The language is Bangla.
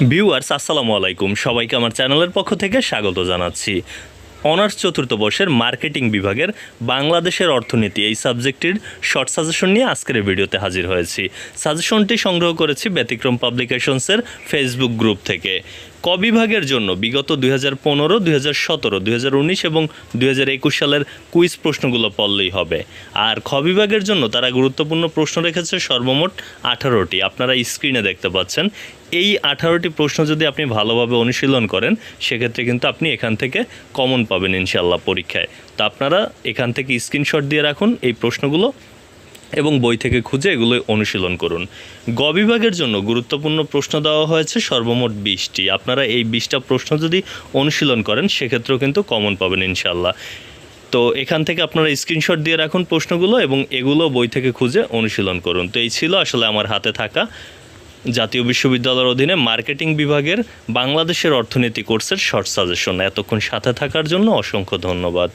ভিউয়ার্স আসসালামু আলাইকুম। সবাইকে আমার চ্যানেলের পক্ষ থেকে স্বাগত জানাচ্ছি। অনার্স চতুর্থ বর্ষের মার্কেটিং বিভাগের বাংলাদেশের অর্থনীতি এই সাবজেক্টটির শর্ট সাজেশন নিয়ে আজকের ভিডিওতে হাজির হয়েছি। সাজেশনটি সংগ্রহ করেছি ব্যতিক্রম পাবলিকেশনসের ফেসবুক গ্রুপ থেকে। ক বিভাগের জন্য বিগত দুই হাজার পনেরো, দুই হাজার সতেরো, দুই হাজার উনিশ এবং দুই হাজার একুশ সালের কুইজ প্রশ্নগুলো পড়লেই হবে। আর খ বিভাগের জন্য তারা গুরুত্বপূর্ণ প্রশ্ন রেখেছে সর্বমোট আঠারোটি। আপনারা স্ক্রিনে দেখতে পাচ্ছেন, এই আঠারোটি প্রশ্ন যদি আপনি ভালোভাবে অনুশীলন করেন, সেক্ষেত্রে কিন্তু আপনি এখান থেকে কমন পাবেন ইনশাল্লাহ পরীক্ষায়। তো আপনারা এখান থেকে স্ক্রিনশট দিয়ে রাখুন, এই প্রশ্নগুলো এবং বই থেকে খুঁজে এগুলো অনুশীলন করুন। গ বিভাগের জন্য গুরুত্বপূর্ণ প্রশ্ন দেওয়া হয়েছে সর্বমোট বিশটি। আপনারা এই বিশটা প্রশ্ন যদি অনুশীলন করেন, সেক্ষেত্রেও কিন্তু কমন পাবেন ইনশাল্লাহ তো এখান থেকে আপনারা স্ক্রিনশট দিয়ে রাখুন প্রশ্নগুলো এবং এগুলো বই থেকে খুঁজে অনুশীলন করুন। তো এই ছিল আসলে আমার হাতে থাকা জাতীয় বিশ্ববিদ্যালয়ের অধীনে মার্কেটিং বিভাগের বাংলাদেশের অর্থনীতি কোর্সের শর্ট সাজেশন এতক্ষণ সাথে থাকার জন্য অসংখ্য ধন্যবাদ।